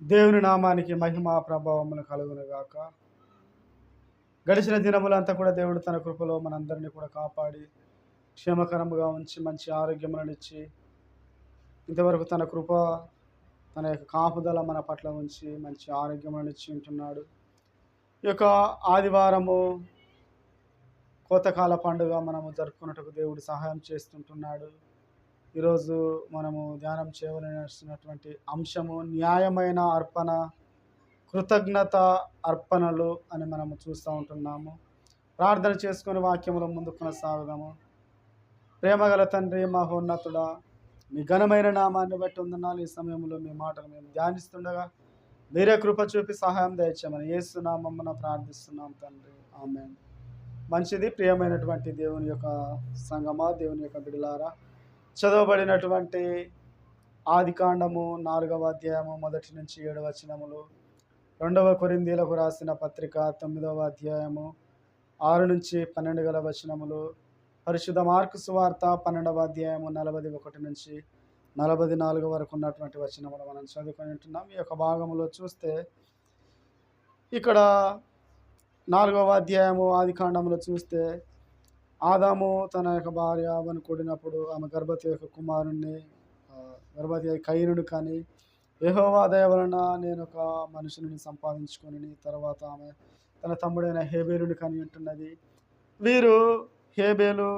దేవుని నామానికి మహిమ ప్రభావములు కలుగునుగాక. గడిచిన దినములంతా కూడా దేవుడు తన కృపలో మనందరినీ కూడా కాపాడి క్షేమకరముగా ఉంచి మంచి ఆరోగ్యములను ఇచ్చి ఇంతవరకు తన కృప తన యొక్క కాపుదల మన పట్ల ఉంచి మంచి ఆరోగ్యములను ఇచ్చి ఉంటున్నాడు. ఈ యొక్క ఆదివారము కోతకాల పండుగ మనము జరుపుకున్నట్టుకు దేవుడు సహాయం చేస్తుంటున్నాడు. ఈరోజు మనము ధ్యానం చేయవలసినటువంటి అంశము న్యాయమైన అర్పణ కృతజ్ఞత అర్పణలు అని మనము చూస్తూ ఉంటున్నాము. ప్రార్థన చేసుకుని వాక్యంలో ముందు కొనసాగుదాము. ప్రేమగల తండ్రి మహోన్నతుడా మీ ఘనమైన నామాన్ని బట్టి ఉందన్నాలు ఈ సమయంలో మీ మాటలు మేము ధ్యానిస్తుండగా మీరే కృప చూపి సహాయం దయచేయమని ఏసునామమ్మన ప్రార్థిస్తున్నాం తండ్రి. ఆమె మంచిది ప్రియమైనటువంటి దేవుని యొక్క సంగమా దేవుని యొక్క బిడలారా చదవబడినటువంటి ఆదికాండము నాలుగవ అధ్యాయము మొదటి నుంచి ఏడవ వచనములు రెండవ కొరిందీలకు రాసిన పత్రిక తొమ్మిదవ అధ్యాయము ఆరు నుంచి పన్నెండు గల వచనములు పరిశుద్ధ మార్కు సువార్త పన్నెండవ అధ్యాయము నలభై ఒకటి నుంచి నలభై నాలుగు వరకు ఉన్నటువంటి వచనములు మనం చదువుకొని ఉంటున్నాం. ఈ యొక్క భాగంలో చూస్తే ఇక్కడ నాలుగవ అధ్యాయము ఆది కాండంలో చూస్తే ఆదాము తన యొక్క భార్య ఆమెను కూడినప్పుడు ఆమె గర్భవతి యొక్క కుమారుణ్ణి గర్భవతి కయ్యనుడు కానీ యెహోవా దయ వలన నేను ఒక మనుషుని సంపాదించుకొని తర్వాత ఆమె తన తమ్ముడైన హేబేలుని కానీ ఉంటున్నది వీరు హేబేలు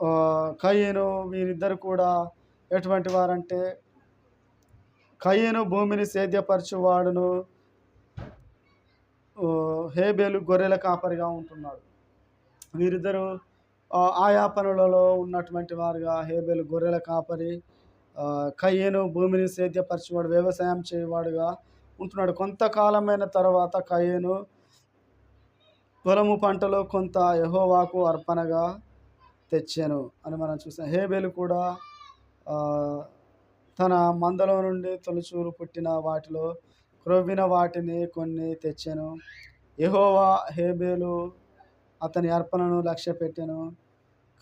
కయ్యేను కయ్యను వీరిద్దరు కూడా ఎటువంటి వారంటే కయ్యను భూమిని సేద్యపరచువాడును హేబేలు గొర్రెల కాపరిగా ఉంటున్నాడు. వీరిద్దరూ ఆయా పనులలో ఉన్నటువంటి వారుగా హేబేలు గొర్రెల కాపరి కయ్యేను కయ్యను భూమిని సేద్యపరచువాడు వ్యవసాయం చేయవాడుగా ఉంటున్నాడు. కొంతకాలమైన తర్వాత కయ్యను పొలము పంటలో కొంత యహోవాకు అర్పణగా తెచ్చాను అని మనం చూసాం. హేబేలు కూడా తన మందలో నుండి తొలిచూరు పుట్టిన వాటిలో క్రొవ్విన వాటిని కొన్ని తెచ్చాను. యహోవా హేబేలు అతని అర్పణను లక్ష్య పెట్టాను.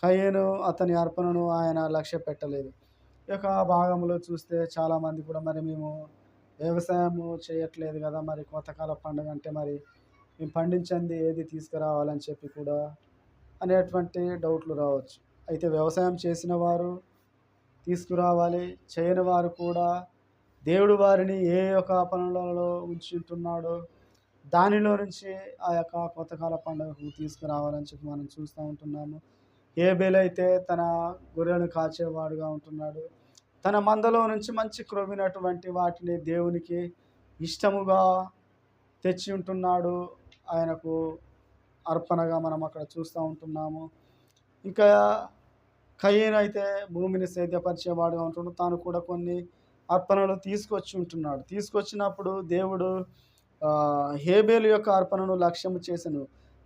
కయ్యను అతని అర్పణను ఆయన లక్ష్య పెట్టలేదు. ఈ యొక్క భాగంలో చూస్తే చాలామంది కూడా మరి మేము వ్యవసాయము చేయట్లేదు కదా మరి కోతకాల పండుగ అంటే మరి మేము పండించింది ఏది తీసుకురావాలని చెప్పి కూడా అనేటువంటి డౌట్లు రావచ్చు. అయితే వ్యవసాయం చేసిన వారు తీసుకురావాలి చేయని వారు కూడా దేవుడు వారిని ఏ యొక్క పనులలో ఉంచుతున్నాడో దానిలో నుంచి ఆ యొక్క కొత్తకాల పండుగకు తీసుకురావాలని చెప్పి మనం చూస్తూ ఉంటున్నాము. ఏ బేలైతే తన గొర్రెలను కాచేవాడుగా ఉంటున్నాడు. తన మందలో నుంచి మంచి క్రొవినటువంటి వాటిని దేవునికి ఇష్టముగా తెచ్చి ఉంటున్నాడు. ఆయనకు అర్పణగా మనం అక్కడ చూస్తూ ఉంటున్నాము. ఇంకా కయ్యను అయితే భూమిని సేద్యపరిచేవాడుగా ఉంటున్నాడు. తాను కూడా కొన్ని అర్పణలు తీసుకొచ్చి ఉంటున్నాడు. తీసుకొచ్చినప్పుడు దేవుడు హేబేలు యొక్క అర్పణను లక్ష్యము చేసను.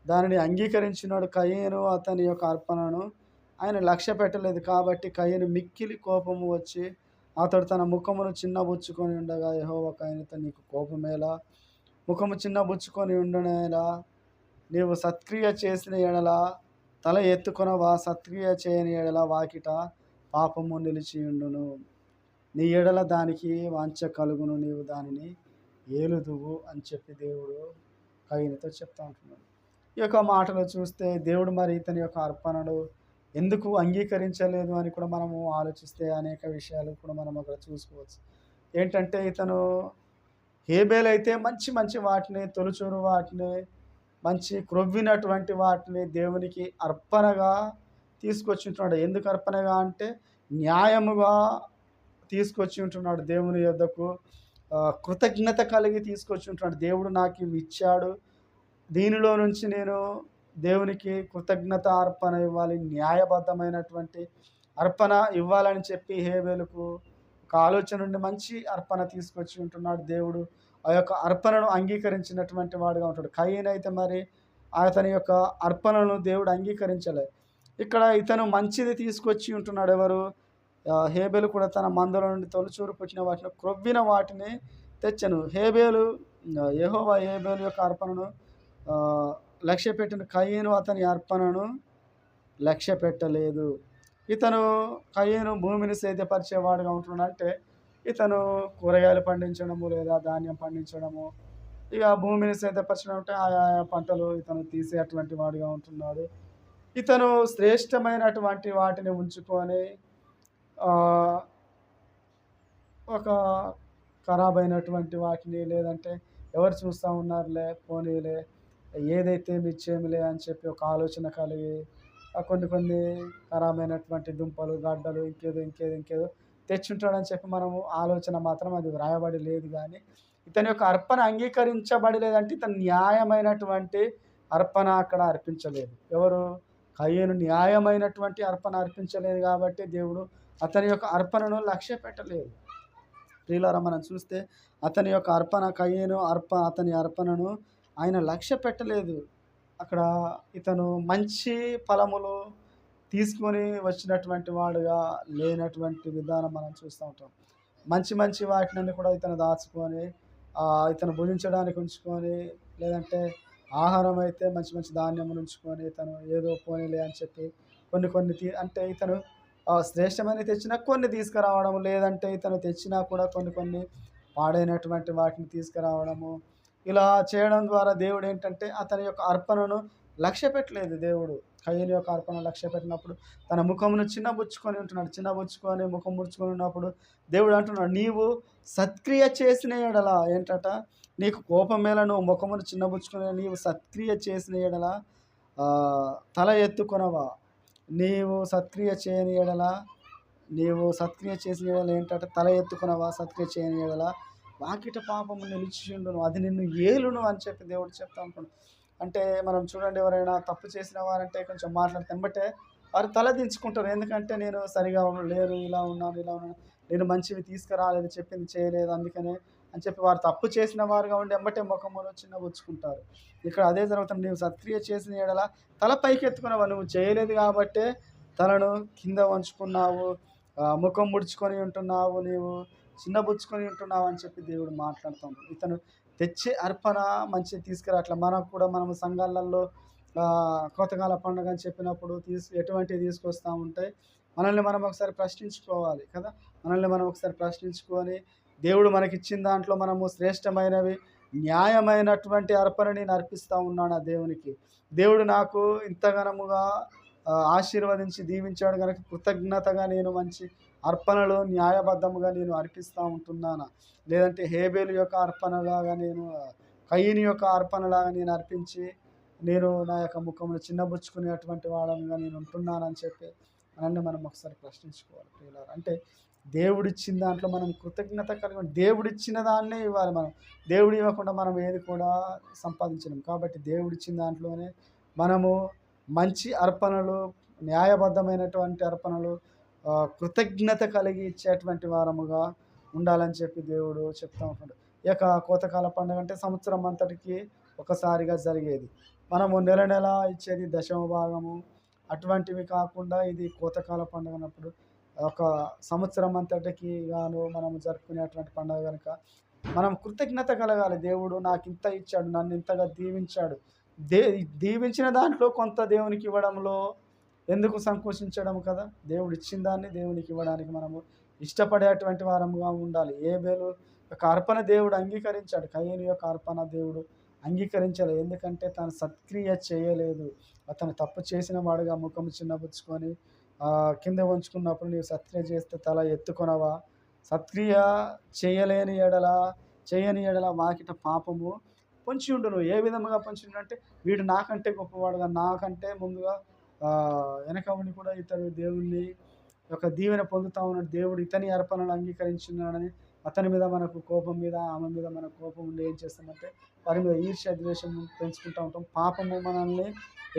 దానిని అంగీకరించినాడు కయ్యను అతని యొక్క అర్పణను. ఆయన లక్ష్య పెట్టలేదు కాబట్టి కయ్యను మిక్కిలి కోపము వచ్చి అతడు తన ముఖమును చిన్నబుచ్చుకొని ఉండగా యెహోవా కయ్యనుతో నీకు కోపమేలా? ముఖము చిన్నబుచ్చుకొని ఉండనేలా? నీవు సత్క్రియ చేసిన ఎడల తల ఎత్తుకొనవా సత్క్రియ చేయని ఎడల వాకిట పాపము నిలిచి ఉండును. నీ ఎడల దానికి వాంఛ కలుగును నీవు దానిని ఏలుదువు అని చెప్పి దేవుడు కవినితో చెప్తా ఉంటున్నాడు. ఈ యొక్క మాటలు చూస్తే దేవుడు మరి ఇతని యొక్క అర్పణలు ఎందుకు అంగీకరించలేదు అని కూడా మనము ఆలోచిస్తే అనేక విషయాలు కూడా మనం అక్కడ చూసుకోవచ్చు. ఏంటంటే ఇతను హేబేల్ అయితే మంచి మంచి వాటిని తొలుచూరు వాటిని మంచి క్రొవ్వినటువంటి వాటిని దేవునికి అర్పణగా తీసుకొచ్చి ఉంటున్నాడు ఎందుకు అర్పణగా అంటే న్యాయముగా తీసుకొచ్చి ఉంటున్నాడు దేవుని యొద్దకు. కృతజ్ఞత కలిగి తీసుకొచ్చి ఉంటున్నాడు దేవుడు నాకు ఇవి ఇచ్చాడు. దీనిలో నుంచి నేను దేవునికి కృతజ్ఞత అర్పణ ఇవ్వాలి న్యాయబద్ధమైనటువంటి అర్పణ ఇవ్వాలని చెప్పి హేబేలకు ఒక ఆలోచన నుండి మంచి అర్పణ తీసుకొచ్చి ఉంటున్నాడు దేవుడు. ఆ యొక్క అర్పణను అంగీకరించినటువంటి వాడుగా ఉంటాడు. కయ్యన్ అయితే మరి అతని యొక్క అర్పణను దేవుడు అంగీకరించలే. ఇక్కడ ఇతను మంచిది తీసుకొచ్చి ఉంటున్నాడు ఎవరు? హేబేలు కూడా తన మందుల నుండి తొలిచూరు పుచ్చిన వాటిని క్రొవ్విన వాటిని తెచ్చను. హేబేలు ఆ, హేబేలు యొక్క అర్పణను లక్ష్య పెట్టిన కయ్యను అతని అర్పణను లక్ష్య పెట్టలేదు ఇతను కయ్యను భూమిని సేద్యపరిచేవాడుగా ఉంటున్నాడంటే ఇతను కూరగాయలు పండించడము లేదా ధాన్యం పండించడము ఇక భూమిని సేదపరచడం అంటే ఆయా పంటలు ఇతను తీసేటువంటి వాడిగా ఉంటున్నాడు. ఇతను శ్రేష్టమైనటువంటి వాటిని ఉంచుకొని ఒక ఖరాబ్ అయినటువంటి వాటిని లేదంటే ఎవరు చూస్తూ ఉన్నారులే పోనీలే ఏదైతే మిచ్చేమిలే అని చెప్పి ఒక ఆలోచన కలిగి కొన్ని కొన్ని ఖరాబ్ అయినటువంటి దుంపలు గడ్డలు ఇంకేదో ఇంకేదో ఇంకేదో తెచ్చుంటాడని చెప్పి మనము ఆలోచన మాత్రం అది వ్రాయబడి లేదు కానీ ఇతని యొక్క అర్పణ అంగీకరించబడి లేదంటే ఇతను న్యాయమైనటువంటి అర్పణ అక్కడ అర్పించలేదు. ఎవరు? కయ్యను న్యాయమైనటువంటి అర్పణ అర్పించలేదు కాబట్టి దేవుడు అతని యొక్క అర్పణను లక్ష్య పెట్టలేదు ప్రియులారా మనం చూస్తే అతని యొక్క అర్పణ కయ్యను అర్ప అతని అర్పణను ఆయన లక్ష్య పెట్టలేదు అక్కడ ఇతను మంచి ఫలములు తీసుకొని వచ్చినటువంటి వాడుగా లేనటువంటి విధానం మనం చూస్తూ ఉంటాం. మంచి మంచి వాటిని కూడా ఇతను దాచుకొని ఇతను భుజించడానికి ఉంచుకొని లేదంటే ఆహారం అయితే మంచి మంచి ధాన్యం ఉంచుకొని ఇతను ఏదో పోనీలే అని చెప్పి కొన్ని కొన్ని తీ అంటే ఇతను శ్రేష్టమైన తెచ్చినా కొన్ని తీసుకురావడం లేదంటే ఇతను తెచ్చినా కూడా కొన్ని కొన్ని పాడైనటువంటి వాటిని తీసుకురావడము. ఇలా చేయడం ద్వారా దేవుడు ఏంటంటే అతని యొక్క అర్పణను లక్ష్య పెట్టలేదు దేవుడు. కయ్యని యొక్క అర్పణ లక్ష్య పెట్టినప్పుడు తన ముఖమును చిన్నబుచ్చుకొని ఉంటున్నాడు. చిన్నబుచ్చుకొని ముఖం ముడుచుకొని ఉన్నప్పుడు దేవుడు అంటున్నాడు నీవు సత్క్రియ చేసిన ఎడల ఏంటట? నీకు కోపం మేల నువ్వు ముఖమును చిన్నబుచ్చుకొని నీవు సత్క్రియ చేసిన ఎడల తల ఎత్తుకొనవా? నీవు సత్క్రియ చేయని ఎడల నీవు సత్క్రియ చేసిన ఎడల ఏంటంటే తల ఎత్తుకున్నావా? సత్క్రియ చేయని ఎడల. వాకిట పాపము నిలిచిండును అది నిన్ను ఏలును అని చెప్పి దేవుడు చెప్తా ఉంటాడు అంటే మనం చూడండి ఎవరైనా తప్పు చేసిన వారంటే కొంచెం మాట్లాడితే వెంబటే వారు తల దించుకుంటారు. ఎందుకంటే నేను సరిగా లేరు ఇలా ఉన్నాను ఇలా ఉన్నాను. నేను మంచివి తీసుకురాలేదు చెప్పింది చేయలేదు అందుకనే అని చెప్పి వారు తప్పు చేసిన వారుగా ఉండి ఎంబటే ముఖమును చిన్న పుచ్చుకుంటారు ఇక్కడ అదే జరుగుతుంది. నీవు సత్క్రియ చేసిన ఎడల తల పైకెత్తుకున్నావు నువ్వు చేయలేదు కాబట్టే తలను కింద వంచుకున్నావు ముఖం ముడుచుకొని ఉంటున్నావు నీవు చిన్నబుచ్చుకొని ఉంటున్నావు అని చెప్పి దేవుడు మాట్లాడుతాడు ఇతను తెచ్చే అర్పణ మంచి తీసుకురావట్లే మనకు కూడా మనము సంఘాలలో కోతకాల పండుగ అని చెప్పినప్పుడు తీసు ఎటువంటివి తీసుకొస్తా ఉంటే మనల్ని మనం ఒకసారి ప్రశ్నించుకోవాలి కదా. మనల్ని మనం ఒకసారి ప్రశ్నించుకొని దేవుడు మనకిచ్చిన దాంట్లో మనము శ్రేష్టమైనవి న్యాయమైనటువంటి అర్పణ నేను అర్పిస్తూ ఉన్నాను ఆ దేవునికి. దేవుడు నాకు ఇంతగనముగా ఆశీర్వదించి దీవించాడు కనుక కృతజ్ఞతగా నేను మంచి అర్పణలు న్యాయబద్ధముగా నేను అర్పిస్తూ ఉంటున్నాను? లేదంటే హేబేలు యొక్క అర్పణలాగా నేను కయ్యని యొక్క అర్పణలాగా నేను అర్పించి నేను నా యొక్క ముఖంలో చిన్నబుచ్చుకునేటువంటి వాడంగా నేను ఉంటున్నానని చెప్పి నన్ను మనం ఒకసారి ప్రశ్నించుకోవాలి అంటే దేవుడిచ్చిన దాంట్లో మనం కృతజ్ఞత కలిగి దేవుడిచ్చిన దాన్నే ఇవ్వాలి మనం. దేవుడు ఇవ్వకుండా మనం ఏది కూడా సంపాదించలేం. కాబట్టి దేవుడిచ్చిన దాంట్లోనే మనము మంచి అర్పణలు న్యాయబద్ధమైనటువంటి అర్పణలు కృతజ్ఞత కలిగి ఇచ్చేటువంటి వారముగా ఉండాలని చెప్పి దేవుడు చెప్తా ఉంటాడు. ఇక కోతకాల పండుగ అంటే సంవత్సరం అంతటికి ఒకసారిగా జరిగేది. మనము నెల నెల ఇచ్చేది దశమ భాగము. అటువంటివి కాకుండా ఇది కోతకాల పండుగ అన్నప్పుడు ఒక సంవత్సరం అంతటికి గాను మనం జరుపుకునేటువంటి పండుగ కనుక మనం కృతజ్ఞత కలగాలి. దేవుడు నాకు ఇంత ఇచ్చాడు నన్ను ఇంతగా దీవించాడు. దే దీవించిన దాంట్లో కొంత దేవునికి ఇవ్వడంలో ఎందుకు సంకోచించడం కదా? దేవుడు ఇచ్చిన దాన్ని దేవునికి ఇవ్వడానికి మనము ఇష్టపడేటువంటి వారముగా ఉండాలి. ఏ బేలు యొక్క అర్పణ దేవుడు అంగీకరించాడు. కయ్యని యొక్క అర్పణ దేవుడు అంగీకరించాలి. ఎందుకంటే తను సత్క్రియ చేయలేదు. అతను తప్పు చేసిన వాడుగా ముఖం చిన్నపుచ్చుకొని కింద ఉంచుకున్నప్పుడు నీవు సత్క్రియ చేస్తే తల ఎత్తుకొనవా? సత్క్రియ చేయలేని ఎడల చేయని ఎడల వాకిట పాపము పొంచి ఉండును. ఏ విధముగా పొంచి ఉండంటే అంటే వీడు నాకంటే గొప్పవాడుగా నాకంటే ముందుగా వెనక ఉండి కూడా ఇతడు దేవుణ్ణి యొక్క దీవెన పొందుతా ఉన్నాడు. దేవుడు ఇతని అర్పణను అంగీకరించున్నాడని అతని మీద మనకు కోపం మీద ఆమె మీద మనకు కోపం ఉండి ఏం చేస్తామంటే వారి మీద ఈర్ష్య ద్వేషం పెంచుకుంటూ ఉంటాం. పాపము మనల్ని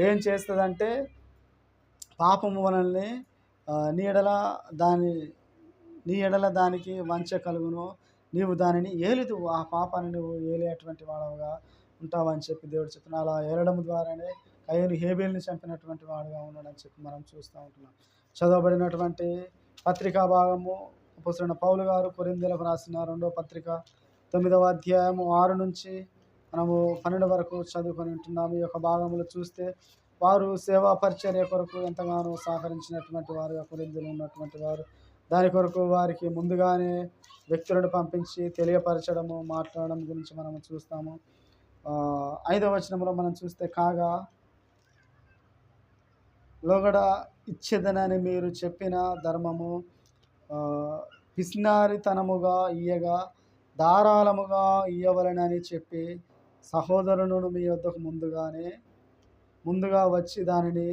ఏం చేస్తుందంటే పాపము మనల్ని నీ ఎడల దాని నీ ఎడల దానికి వంచ కలుగును. నీవు దానిని ఏలుదు ఆ పాపాన్ని నువ్వు ఏలేటువంటి వాడవుగా ఉంటావని చెప్పి దేవుడు చెప్తున్నాడు అలా ఏలడం ద్వారానే కయ్యను హేబేల్ని చంపినటువంటి వాడుగా ఉన్నాడని చెప్పి మనం చూస్తూ ఉంటున్నాం. చదవబడినటువంటి పత్రికా భాగము పుస్తకం పౌలు గారు కొరిందెలకు రాసిన రెండో పత్రిక తొమ్మిదవ అధ్యాయము ఆరు నుంచి మనము పన్నెండు వరకు చదువుకొని ఉంటున్నాము. ఈ యొక్క భాగంలో చూస్తే వారు సేవా పరిచర్య కొరకు ఎంతగానో సహకరించినటువంటి వారుగా కొరిందులు ఉన్నటువంటి వారు. దాని కొరకు వారికి ముందుగానే వ్యక్తులను పంపించి తెలియపరచడము మాట్లాడడం గురించి మనం చూస్తాము. ఐదవ వచనంలో మనం చూస్తే కాగా లోగడ ఇచ్చేదనని మీరు చెప్పిన ధర్మము ఆ, పిస్నారితనముగా ఇయ్యగా ధారాళముగా ఇయ్యవలనని చెప్పి సహోదరులను మీ వద్దకు ముందుగానే ముందుగా వచ్చి దానిని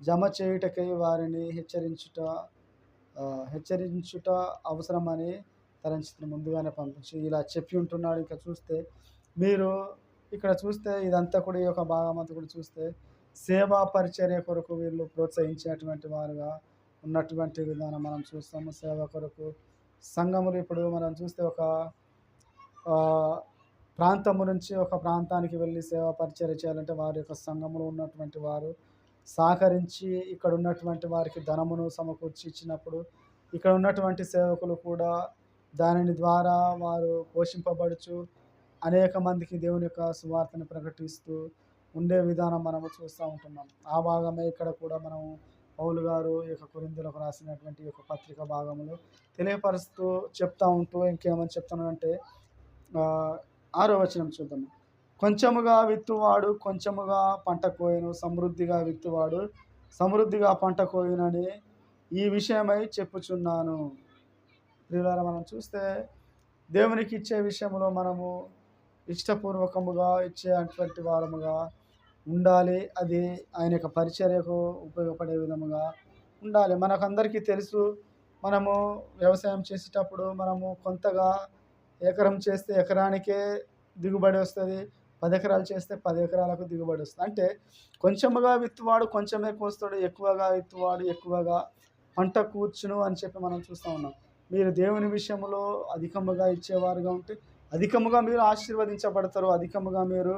జమ చేయుటకై వారిని హెచ్చరించుట హెచ్చరించుట అవసరమని తలంచిన ముందుగానే పంపించి ఇలా చెప్పి ఉంటున్నాడు. ఇంకా చూస్తే మీరు ఇక్కడ చూస్తే ఇదంతా కూడా ఈ యొక్క భాగం అంతా కూడా చూస్తే సేవా పరిచర్య కొరకు వీళ్ళు ప్రోత్సహించేటువంటి వారుగా ఉన్నటువంటి విధానం మనం చూస్తాము. సేవ కొరకు సంఘములు ఇప్పుడు మనం చూస్తే ఒక ప్రాంతము నుంచి ఒక ప్రాంతానికి వెళ్ళి సేవా పరిచయం చేయాలంటే వారి యొక్క సంఘములో ఉన్నటువంటి వారు సహకరించి ఇక్కడ ఉన్నటువంటి వారికి ధనమును సమకూర్చి ఇచ్చినప్పుడు ఇక్కడ ఉన్నటువంటి సేవకులు కూడా దానిని ద్వారా వారు పోషింపబడుచు అనేక మందికి దేవుని యొక్క సువార్తను ప్రకటిస్తూ ఉండే విధానం మనము చూస్తూ ఉంటున్నాం. ఆ భాగమే ఇక్కడ కూడా మనం పౌలు గారు ఈ యొక్క కొరిందులకు రాసినటువంటి ఈ యొక్క పత్రిక భాగములు తెలియపరుస్తూ చెప్తా ఉంటూ ఇంకేమని చెప్తున్నానంటే ఆరో వచనం చూద్దాం. కొంచెముగా విత్తువాడు కొంచెముగా పంట కోయను సమృద్ధిగా విత్తువాడు సమృద్ధిగా పంట కోయనని ఈ విషయమై చెప్పుచున్నాను. ప్రియులారా మనం చూస్తే దేవునికి ఇచ్చే విషయంలో మనము ఇష్టపూర్వకముగా ఇచ్చేటువంటి వారముగా ఉండాలి. అది ఆయన యొక్క పరిచర్యకు ఉపయోగపడే విధముగా ఉండాలి. మనకందరికీ తెలుసు మనము వ్యవసాయం చేసేటప్పుడు మనము కొంతగా ఎకరం చేస్తే ఎకరానికే దిగుబడి వస్తుంది పది ఎకరాలు చేస్తే పది ఎకరాలకు దిగుబడి వస్తుంది. అంటే కొంచెముగా విత్తువాడు కొంచెమే కోస్తాడు ఎక్కువగా విత్తువాడు ఎక్కువగా పంట కూర్చును అని చెప్పి మనం చూస్తూ ఉన్నాం. మీరు దేవుని విషయంలో అధికముగా ఇచ్చేవారుగా ఉంటే అధికముగా మీరు ఆశీర్వదించబడతారు అధికముగా మీరు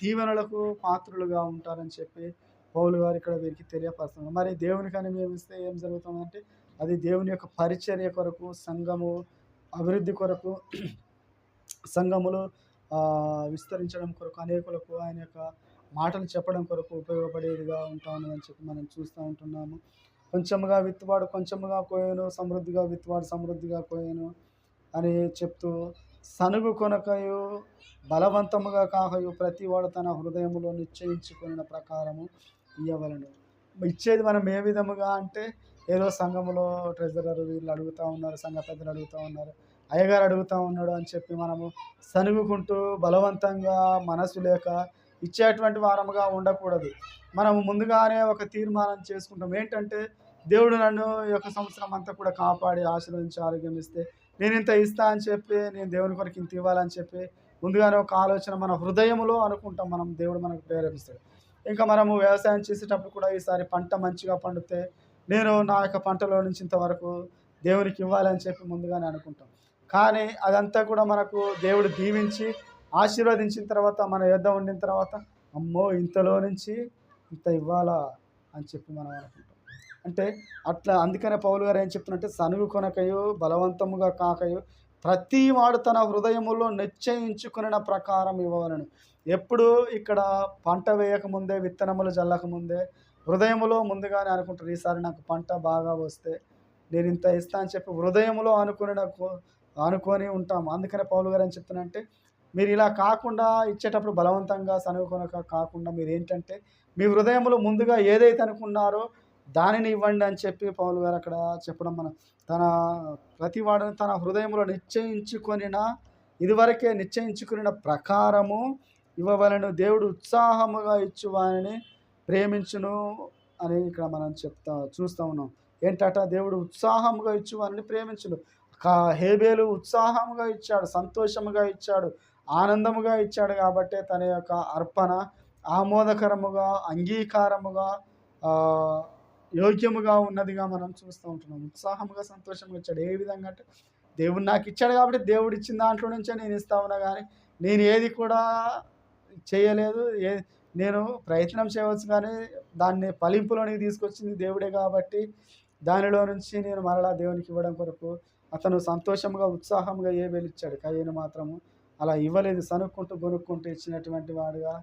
దీవెనలకు పాత్రులుగా ఉంటారని చెప్పి పౌలు గారు ఇక్కడ వీరికి తెలియపరుస్తున్నారు. మరి దేవునికని మేము ఇస్తే ఏం జరుగుతుందంటే అది దేవుని యొక్క పరిచర్య కొరకు సంఘము అభివృద్ధి కొరకు సంఘములు విస్తరించడం కొరకు అనేకులకు ఆయన యొక్క మాటలు చెప్పడం కొరకు ఉపయోగపడేదిగా ఉంటా అని చెప్పి మనం చూస్తూ ఉంటున్నాము. కొంచెముగా విత్తువాడు కొంచెముగా కోయను సమృద్ధిగా విత్తువాడు సమృద్ధిగా కోయను అని చెప్తూ సనుగు కొనకయు బలవంతముగా కాకయు ప్రతివాడు తన హృదయంలో నిశ్చయించుకున్న ప్రకారము ఇవ్వవలను ఇచ్చేది మనం ఏ విధముగా అంటే ఏదో సంఘంలో ట్రెజరర్ వీళ్ళు అడుగుతూ ఉన్నారు సంఘ పెద్దలు అడుగుతూ ఉన్నారు. అయ్యగారు అడుగుతూ ఉన్నాడు అని చెప్పి మనము సనుగుకుంటూ బలవంతంగా మనసు లేక ఇచ్చేటువంటి వారముగా ఉండకూడదు. మనము ముందుగానే ఒక తీర్మానం చేసుకుంటాం. ఏంటంటే దేవుడు నన్ను ఈ యొక్క సంవత్సరం అంతా కూడా కాపాడి ఆశీర్వదించి ఆరోగ్యం ఇస్తే నేను ఇంత ఇస్తా అని చెప్పి నేను దేవుని కొరకు ఇంత ఇవ్వాలని చెప్పి ముందుగానే ఒక ఆలోచన మన హృదయంలో అనుకుంటాం మనం దేవుడు మనకు ప్రేరేపిస్తాడు. ఇంకా మనము వ్యవసాయం చేసేటప్పుడు కూడా ఈసారి పంట మంచిగా పండితే నేను నా యొక్క పంటలో నుంచి ఇంతవరకు దేవునికి ఇవ్వాలని చెప్పి ముందుగానే అనుకుంటాం. కానీ అదంతా కూడా మనకు దేవుడు దీవించి ఆశీర్వదించిన తర్వాత మన యుద్ధ ఉండిన తర్వాత అమ్మో ఇంతలో నుంచి ఇంత ఇవ్వాలా అని చెప్పి మనం అనుకుంటాం. అంటే అట్లా అందుకనే పౌలు గారు ఏం చెప్తున్నట్టే సనుగు కొనకయో బలవంతముగా కాకయో ప్రతి వాడు తన హృదయములో నిశ్చయించుకున్న ప్రకారం ఇవ్వవలను. ఎప్పుడు ఇక్కడ పంట వేయకముందే విత్తనములు జల్లకముందే హృదయములో ముందుగానే అనుకుంటారు ఈసారి నాకు పంట బాగా వస్తే నేను ఇంత ఇస్తా అని చెప్పి హృదయములో అనుకుని నాకు అనుకొని ఉంటాం అందుకనే పౌలు గారు అని చెప్తున్నంటే మీరు ఇలా కాకుండా ఇచ్చేటప్పుడు బలవంతంగా సనుగుకొనక కాకుండా మీరు ఏంటంటే మీ హృదయంలో ముందుగా ఏదైతే అనుకున్నారో దానిని ఇవ్వండి అని చెప్పి పౌలు గారు అక్కడ చెప్పడం మన తన ప్రతి వాడిని తన హృదయంలో నిశ్చయించుకొనిన ఇదివరకే నిశ్చయించుకున్న ప్రకారము ఇవ్వవలను. దేవుడు ఉత్సాహముగా ఇచ్చువాని ప్రేమించును అని ఇక్కడ మనం చెప్తా చూస్తూ ఉన్నాం. ఏంటట దేవుడు ఉత్సాహముగా ఇచ్చువాని ప్రేమించును. కా హేబేలు ఉత్సాహముగా ఇచ్చాడు సంతోషముగా ఇచ్చాడు ఆనందముగా ఇచ్చాడు కాబట్టి తన యొక్క అర్పణ ఆమోదకరముగా అంగీకారముగా యోగ్యముగా ఉన్నదిగా మనం చూస్తూ ఉంటున్నాం. ఉత్సాహముగా సంతోషంగా ఇచ్చాడు. ఏ విధంగా అంటే దేవుడు నాకు ఇచ్చాడు కాబట్టి దేవుడు ఇచ్చిన దాంట్లో నుంచే నేను ఇస్తా ఉన్నా కానీ నేను ఏది కూడా చేయలేదు. ఏ నేను ప్రయత్నం చేయవచ్చు కానీ దాన్ని ఫలింపులోనికి తీసుకొచ్చింది దేవుడే కాబట్టి దానిలో నుంచి నేను మరలా దేవునికి ఇవ్వడం కొరకు అతను సంతోషంగా ఉత్సాహంగా ఏ వెలిచ్చాడు కయ్యను మాత్రము అలా ఇవ్వలేదు. సనుక్కుంటూ గొనుక్కుంటూ ఇచ్చినటువంటి వాడుగా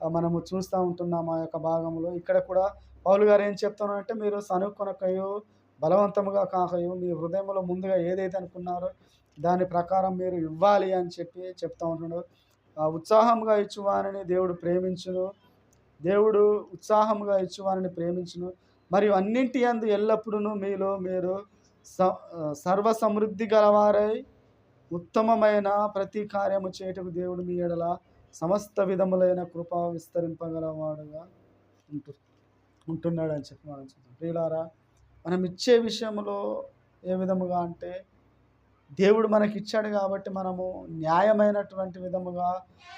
మనము చూస్తూ ఉంటున్నాం ఆ యొక్క భాగంలో. ఇక్కడ కూడా పౌలు గారు ఏం చెప్తున్నారంటే మీరు సనుక్కొనకయో బలవంతముగా కాకయో మీ హృదయంలో ముందుగా ఏదైతే అనుకున్నారో దాని ప్రకారం మీరు ఇవ్వాలి అని చెప్పి చెప్తా ఉంటున్నాడు. ఉత్సాహంగా ఇచ్చువానని దేవుడు ప్రేమించును. దేవుడు ఉత్సాహంగా ఇచ్చువానని ప్రేమించును. మరియు అన్నింటి అందు ఎల్లప్పుడూ మీలో మీరు స సర్వ సమృద్ధి గలవారై ఉత్తమమైన ప్రతి కార్యము చేయుటకు దేవుడు మీ ఎడల సమస్త విధములైన కృప విస్తరింపగలవాడుగా ఉంటు ఉంటున్నాడు అని చెప్పి మనం చూద్దాం. ప్రియులారా మనం ఇచ్చే విషయంలో ఏ విధముగా అంటే దేవుడు మనకి ఇచ్చాడు కాబట్టి మనము న్యాయమైనటువంటి విధముగా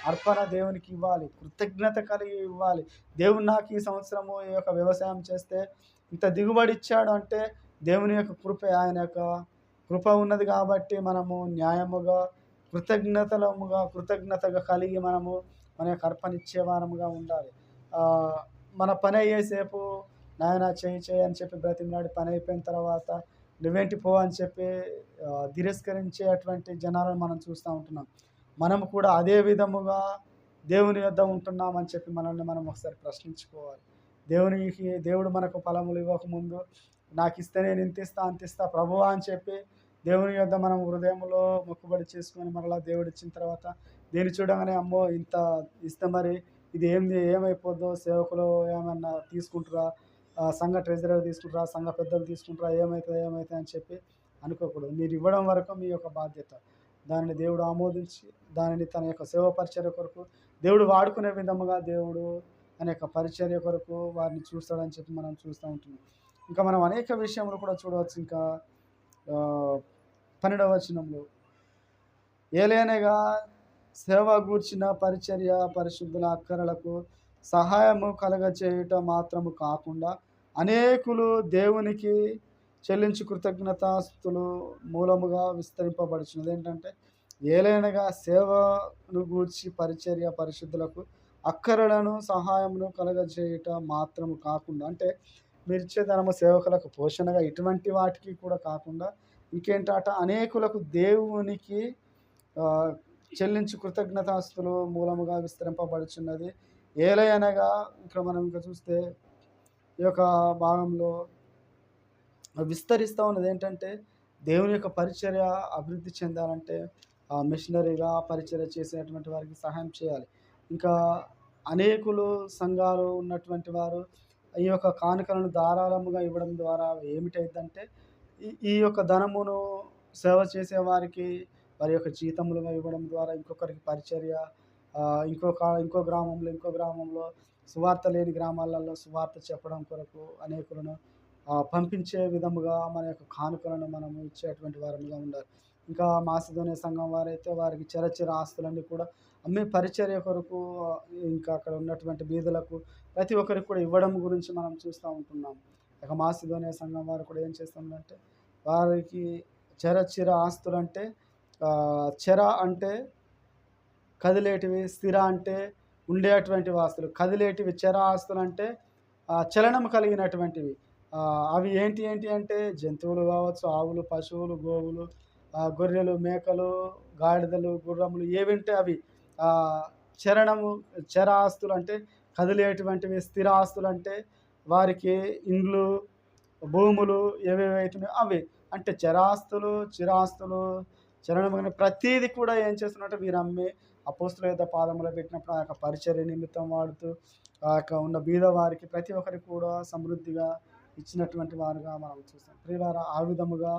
అర్పణ దేవునికి ఇవ్వాలి కృతజ్ఞత కలిగి ఇవ్వాలి. దేవుడు నాకు ఈ సంవత్సరము ఈ యొక్క వ్యవసాయం చేస్తే ఇంత దిగుబడి ఇచ్చాడు అంటే దేవుని యొక్క కృప ఆయన యొక్క కృప ఉన్నది కాబట్టి మనము న్యాయముగా కృతజ్ఞతలముగా కృతజ్ఞతగా కలిగి మనము మన యొక్క అర్పణ ఇచ్చేవారముగా ఉండాలి. మన పని అయ్యేసేపు నాయన చేయి చేయి అని చెప్పి బ్రతిమలాడి పని అయిపోయిన తర్వాత నువ్వేంటి పో అని చెప్పి తిరస్కరించేటువంటి జనాలను మనం చూస్తూ ఉంటున్నాం. మనం కూడా అదే విధముగా దేవుని యొద్ద ఉంటున్నామని చెప్పి మనల్ని మనం ఒకసారి ప్రశ్నించుకోవాలి. దేవునికి దేవుడు మనకు ఫలములు ఇవ్వకముందు నాకు ఇస్తే నేను ఇంత ఇస్తా అంత ఇస్తా ప్రభువా అని చెప్పి దేవుని యొద్ద మనం హృదయంలో మొక్కుబడి చేసుకొని మరలా దేవుడు ఇచ్చిన తర్వాత దీన్ని చూడగానే అమ్మో ఇంత ఇస్తే మరి ఇది ఏంది ఏమైపోద్దో సేవకులు ఏమన్నా తీసుకుంటారా? సంఘ ట్రెజరర్ తీసుకుంటారా సంఘ పెద్దలు తీసుకుంటారా ఏమవుతుంది ఏమవుతుంది అని చెప్పి అనుకోకూడదు. మీరు ఇవ్వడం వరకు మీ యొక్క బాధ్యత. దానిని దేవుడు ఆమోదించి దానిని తన యొక్క సేవ పరిచర్య కొరకు దేవుడు వాడుకునే విధముగా దేవుడు తన యొక్క పరిచర్య కొరకు వారిని చూస్తాడని చెప్పి మనం చూస్తూ ఉంటున్నాం. ఇంకా మనం అనేక విషయంలో కూడా చూడవచ్చు. ఇంకా పన్నెండవ వచనంలో ఏలేనగా సేవ గూర్చిన పరిచర్య పరిశుద్ధుల అక్కరలకు సహాయము కలగచేయుట మాత్రము కాకుండా అనేకులు దేవునికి చెల్లించి కృతజ్ఞతాస్తులు మూలముగా విస్తరింపబడుచున్నది. ఏంటంటే ఏలైనగా సేవను గూర్చి పరిచర్య పరిశుద్ధులకు అక్కరలను సహాయమును కలగజేయట మాత్రము కాకుండా అంటే మీరు ధనము సేవకులకు పోషణగా ఇటువంటి వాటికి కూడా కాకుండా ఇంకేంటట అనేకులకు దేవునికి చెల్లించు చెల్లించి కృతజ్ఞతాస్తులు మూలముగా విస్తరింపబడుచున్నది. ఏలయనగా ఇక్కడ మనం ఇంకా చూస్తే ఈ యొక్క భాగంలో విస్తరిస్తూ ఉన్నది ఏంటంటే దేవుని యొక్క పరిచర్య అభివృద్ధి చెందాలంటే ఆ మిషనరీగా పరిచర్య చేసేటువంటి వారికి సహాయం చేయాలి. ఇంకా అనేకులు సంఘాలు ఉన్నటువంటి వారు ఈ యొక్క కానుకలను ధారాళముగా ఇవ్వడం ద్వారా ఏమిటైందంటే ఈ ఈ యొక్క ధనమును సేవ చేసే వారికి వారి యొక్క జీతములుగా ఇవ్వడం ద్వారా ఇంకొకరికి పరిచర్య ఇంకో ఇంకో గ్రామంలో ఇంకో గ్రామంలో సువార్త లేని గ్రామాలలో సువార్త చెప్పడం కొరకు అనేకులను పంపించే విధముగా మన యొక్క కానుకలను మనము ఇచ్చేటువంటి వారముగా ఉండాలి. ఇంకా మాసిధోని సంఘం వారైతే వారికి చిరచిర ఆస్తులన్నీ కూడా అమ్మే పరిచర్య కొరకు ఇంకా అక్కడ ఉన్నటువంటి బీదులకు ప్రతి ఒక్కరికి కూడా ఇవ్వడం గురించి మనం చూస్తూ ఉంటున్నాం. ఇక మాసిధోని సంఘం వారు కూడా ఏం చేస్తుందంటే వారికి చిరచిర ఆస్తులు అంటే చెర అంటే కదిలేటివి స్థిర అంటే ఉండేటువంటి ఆస్తులు కదిలేటివి చెర ఆస్తులు అంటే చలనం కలిగినటువంటివి. అవి ఏంటి ఏంటి అంటే జంతువులు కావచ్చు ఆవులు పశువులు గోవులు గొర్రెలు మేకలు గాడిదలు గుర్రములు ఏవింటే అవి చరణము చర ఆస్తులు అంటే కదిలేటువంటివి స్థిర ఆస్తులు అంటే వారికి ఇండ్లు భూములు ఏవేవైతే అవి అంటే చరాస్తులు చిరాస్తులు చరణమైన ప్రతీది కూడా ఏం చేస్తున్నట్టు వీరు అమ్మి అపోస్తుల యొక్క పాదములో పెట్టినప్పుడు ఆ యొక్క పరిచర్య నిమిత్తం వాడుతూ ఆ యొక్క ఉన్న బీద వారికి ప్రతి ఒక్కరికి కూడా సమృద్ధిగా ఇచ్చినటువంటి వారుగా మనం చూస్తాం. ప్రియులారా ఆ విధముగా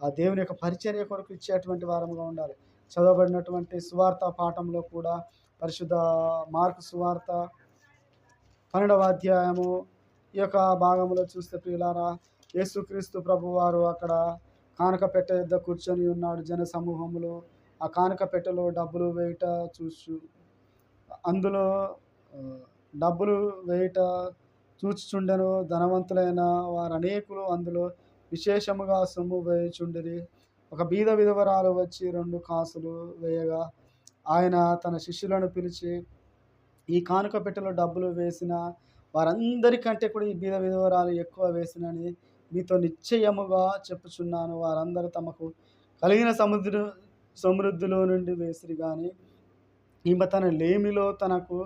ఆ దేవుని యొక్క పరిచర్య కొరకు ఇచ్చేటువంటి వారముగా ఉండాలి. చదవబడినటువంటి సువార్త పాఠంలో కూడా పరిశుద్ధ మార్కు సువార్త పన్నెండవ అధ్యాయము ఈ యొక్క భాగంలో చూస్తే ప్రియులారా యేసుక్రీస్తు ప్రభువారు అక్కడ కానుక పెట్ట యుద్ధ కూర్చొని ఉన్నాడు జన సమూహంలో ఆ కానుక పెట్టెలో డబ్బులు వేయుట చూచు అందులో డబ్బులు వేయుట చూచుచుండెను ధనవంతులైన వారు అనేకులు అందులో విశేషముగా సొమ్ము వేయుచుండిరి. ఒక బీద విధవరాలు వచ్చి రెండు కాసులు వేయగా ఆయన తన శిష్యులను పిలిచి ఈ కానుక పెట్టెలో డబ్బులు వేసిన వారందరికంటే కూడా ఈ బీద విధవరాలు ఎక్కువ వేసినని మీతో నిశ్చయముగా చెప్పుచున్నాను. వారందరూ తమకు కలిగిన సముద్ర సమృద్ధిలో నుండి వేసిరి కానీ ఈమె తన లేమిలో తనకు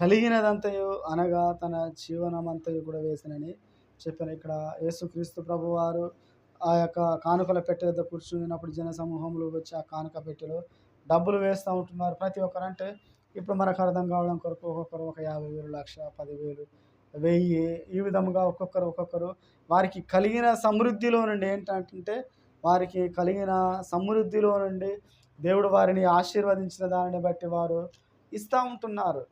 కలిగినదంతయు అనగా తన జీవనమంతయు కూడా వేసినని చెప్పాను. ఇక్కడ యేసుక్రీస్తు ప్రభు వారు ఆ యొక్క కానుకల పెట్టె వద్ద కూర్చున్నప్పుడు జన సమూహంలో వచ్చి ఆ కానుక పెట్టెలో డబ్బులు వేస్తూ ఉంటున్నారు. ప్రతి ఒక్కరు అంటే ఇప్పుడు మనకు అర్థం కావడం కొరకు ఒక్కొక్కరు ఒక యాభై వేలు లక్ష పదివేలు వెయ్యి ఈ విధముగా ఒక్కొక్కరు ఒక్కొక్కరు వారికి కలిగిన సమృద్ధిలో నుండి ఏంటంటే వారికి కలిగిన సమృద్ధిలో నుండి దేవుడు వారిని ఆశీర్వదించిన దానిని బట్టి వారు ఇస్తూ ఉంటున్నారు.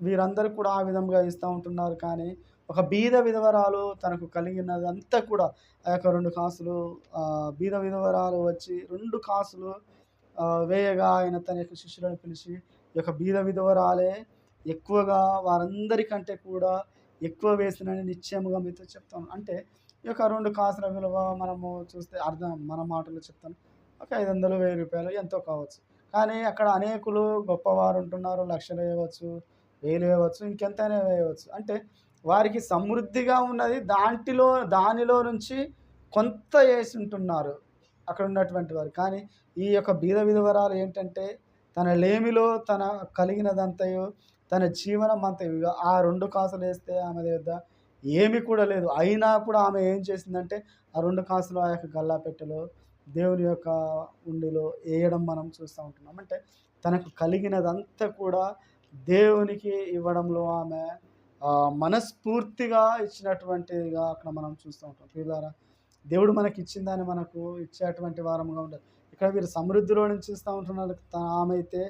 వీరందరూ కూడా ఆ విధంగా ఇస్తూ ఉంటున్నారు. కానీ ఒక బీద విధవరాలు తనకు కలిగినదంతా కూడా ఆ యొక్క రెండు కాసులు బీద విధవరాలు వచ్చి రెండు కాసులు వేయగా ఆయన తన యొక్క శిష్యులను పిలిచి ఈ యొక్క బీద విధవరాలే ఎక్కువగా వారందరికంటే కూడా ఎక్కువ వేసినని నిశ్చయముగా మీతో చెప్తాను. అంటే ఈ యొక్క రెండు కాసుల విలువ మనము చూస్తే అర్థం మన మాటలు చెప్తాను ఒక ఐదు వందలు వెయ్యి రూపాయలు ఎంతో కావచ్చు. కానీ అక్కడ అనేకులు గొప్పవారు ఉంటున్నారు లక్షలు వేయవచ్చు వేలు వేయవచ్చు ఇంకెంతైనా వేయవచ్చు. అంటే వారికి సమృద్ధిగా ఉన్నది దాంట్లో దానిలో నుంచి కొంత వేసి ఉంటున్నారు అక్కడ ఉన్నటువంటి వారు. కానీ ఈ యొక్క బీద విధవరాలు ఏంటంటే తన లేమిలో తన కలిగినదంతయు తన జీవనం అంతయు ఆ రెండు కాసులు వేస్తే ఆమె దగ్గర ఏమి కూడా లేదు. అయినా కూడా ఆమె ఏం చేసిందంటే ఆ రెండు కాసులు ఆ యొక్క గల్లా పెట్టెలో దేవుని యొక్క ఉండిలో వేయడం మనం చూస్తూ ఉంటున్నాం. అంటే తనకు కలిగినదంతా కూడా దేవునికి ఇవ్వడంలో ఆమె మనస్ఫూర్తిగా ఇచ్చినటువంటిగా అక్కడ మనం చూస్తూ ఉంటాం. పిల్లారా దేవుడు మనకి ఇచ్చిందని మనకు ఇచ్చేటువంటి వారముగా ఉండదు. ఇక్కడ వీరు సమృద్ధిలో నుంచి చూస్తూ ఉంటున్నారు. ఆమె అయితే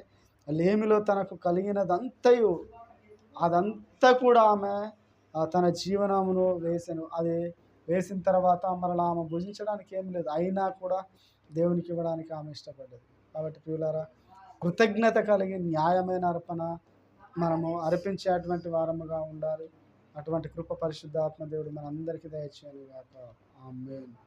లేమిలో తనకు కలిగినదంతయు అదంతా కూడా ఆమె తన జీవనమును వేసాను. అది వేసిన తర్వాత మరలా ఆమె భుజించడానికి ఏం లేదు. అయినా కూడా దేవునికి ఇవ్వడానికి ఆమె ఇష్టపడ్డది. కాబట్టి ప్రియులారా కృతజ్ఞత కలిగి న్యాయమైన అర్పణ మనము అర్పించేటువంటి వారముగా ఉండాలి. అటువంటి కృప పరిశుద్ధాత్మ దేవుడు మనందరికీ దయచేయాలి కాక ఆమేన్.